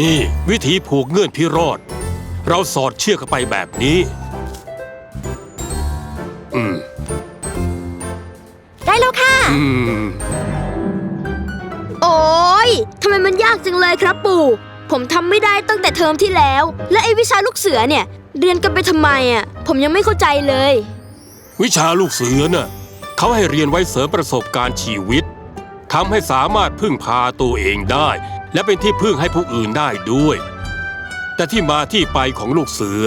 นี่วิธีผูกเงื่อนพิรอด เราสอดเชือกเข้าไปแบบนี้ โอ้ยทำไมมันยากจังเลยครับปู่ ผมทำไม่ได้ตั้งแต่เทอมที่แล้ว และไอ้วิชาลูกเสือเนี่ย เรียนกันไปทำไมอะ ผมยังไม่เข้าใจเลย วิชาลูกเสือน่ะเขาให้เรียนไว้เสริมประสบการณ์ชีวิตทำให้สามารถพึ่งพาตัวเองได้ และเป็นที่พึ่งให้ผู้อื่นได้ด้วย แต่ที่มาที่ไปของลูกเสือ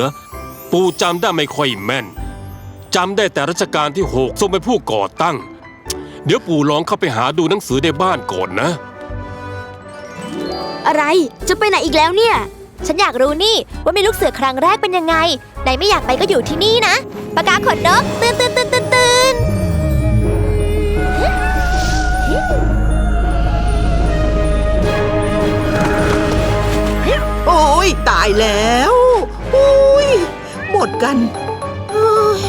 ปู่จำได้ไม่ค่อยแม่นจำได้แต่รัชกาลที่หกทรงเป็นผู้ก่อตั้ง เดี๋ยวปู่ลองเข้าไปหาดูหนังสือในบ้านก่อนนะ อะไรจะไปไหนอีกแล้วเนี่ย ฉันอยากรู้นี่ว่ามีลูกเสือครั้งแรกเป็นยังไงไหนไม่อยากไปก็อยู่ที่นี่นะปากกาขนนกตื่นตื่นตื่นตื่นตื่นโอ้ยตายแล้วโอ้ยหมดกันเอ้ย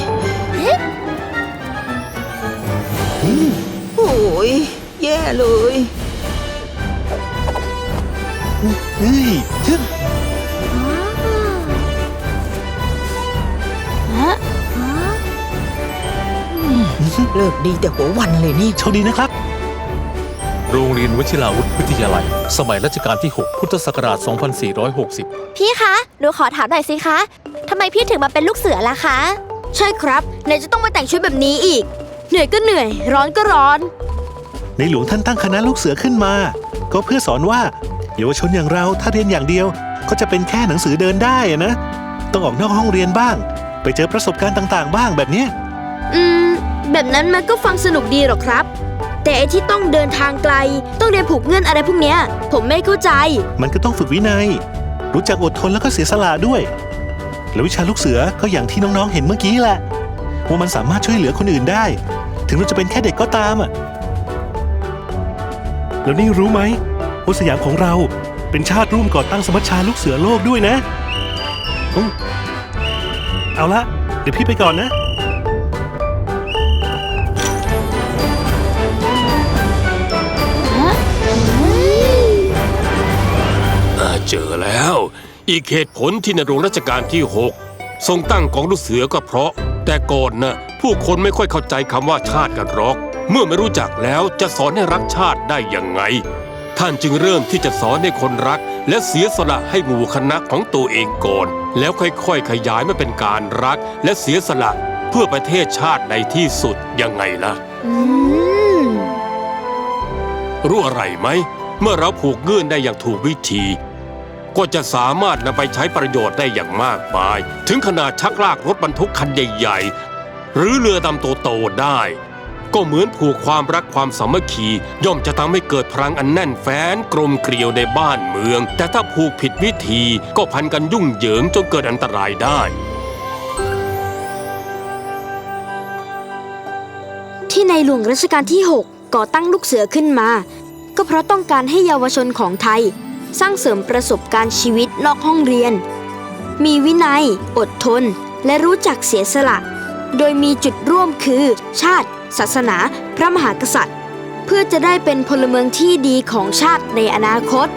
โอ้ ยแย่เลยเฮ้ยทึ่งเลิกดีแต่หัววันเลยนี่ โชคดีนะครับ โรงเรียนวชิราวุธวิทยาลัย สมัยรัชกาลที่ 6 พุทธศักราช 2460 พี่คะ หนูขอถามหน่อยสิคะ ทำไมพี่ถึงมาเป็นลูกเสือล่ะคะ ใช่ครับ ไหนจะต้องมาแต่งชุดแบบนี้อีก เหนื่อยก็เหนื่อย ร้อนก็ร้อน ในหลวงท่านตั้งคณะลูกเสือขึ้นมา ก็เพื่อสอนว่าเยาวชนอย่างเราถ้าเรียนอย่างเดียว ก็จะเป็นแค่หนังสือเดินได้อะนะ ต้องออกนอกห้องเรียนบ้าง ไปเจอประสบการณ์ต่างๆ บ้างแบบเนี้ยอืม แบบนั้นมันก็ฟังสนุกดีหรอกครับ แต่ไอ้ที่ต้องเดินทางไกล ต้องเรียนผูกเงื่อนอะไรพวกเนี้ย ผมไม่เข้าใจ มันก็ต้องฝึกวินัย รู้จักอดทนแล้วก็เสียสละด้วย แล้ววิชาลูกเสือก็อย่างที่น้องๆเห็นเมื่อกี้แหละว่ามันสามารถช่วยเหลือคนอื่นได้ ถึงเราจะเป็นแค่เด็กก็ตามอะ แล้วนี่รู้ไหมว่าสยามของเราเป็นชาติร่วมก่อตั้งสมัชชาลูกเสือโลกด้วยนะอเอาละเดี๋ยวพี่ไปก่อนนะเจอแล้ว อีกเหตุผลที่ในหลวงรัชกาลที่ 6 ทรงตั้งกองลูกเสือก็เพราะ แต่ก่อนนะผู้คนไม่ค่อยเข้าใจคำว่าชาติกันหรอก เมื่อไม่รู้จักแล้วจะสอนให้รักชาติได้ยังไง ท่านจึงเริ่มที่จะสอนให้คนรัก และเสียสละให้หมู่คณะของตัวเองก่อน แล้วค่อยๆ ขยายมาเป็นการรัก และเสียสละเพื่อประเทศชาติในที่สุดยังไงล่ะอืมรู้อะไรไหม เมื่อเราผูกเงื่อนได้อย่างถูกวิธี ก็จะสามารถนำไปใช้ประโยชน์ได้อย่างมากมาย ถึงขนาดชักลากรถบรรทุกคันใหญ่ ๆ หรือเรือดำโตๆได้ ก็เหมือนผูกความรักความสามัคคี ย่อมจะทำให้เกิดพลังอันแน่นแฟ้นกลมเกลียวในบ้านเมือง แต่ถ้าผูกผิดวิธีก็พันกันยุ่งเหยิงจนเกิดอันตรายได้ ที่ในหลวงรัชกาลที่ 6 ก่อตั้งลูกเสือขึ้นมา ก็เพราะต้องการให้เยาวชนของไทย สร้างเสริมประสบการณ์ชีวิตนอกห้องเรียน มีวินัย อดทน และรู้จักเสียสละ โดยมีจุดร่วมคือ ชาติ ศาสนา พระมหากษัตริย์ เพื่อจะได้เป็นพลเมืองที่ดีของชาติในอนาคต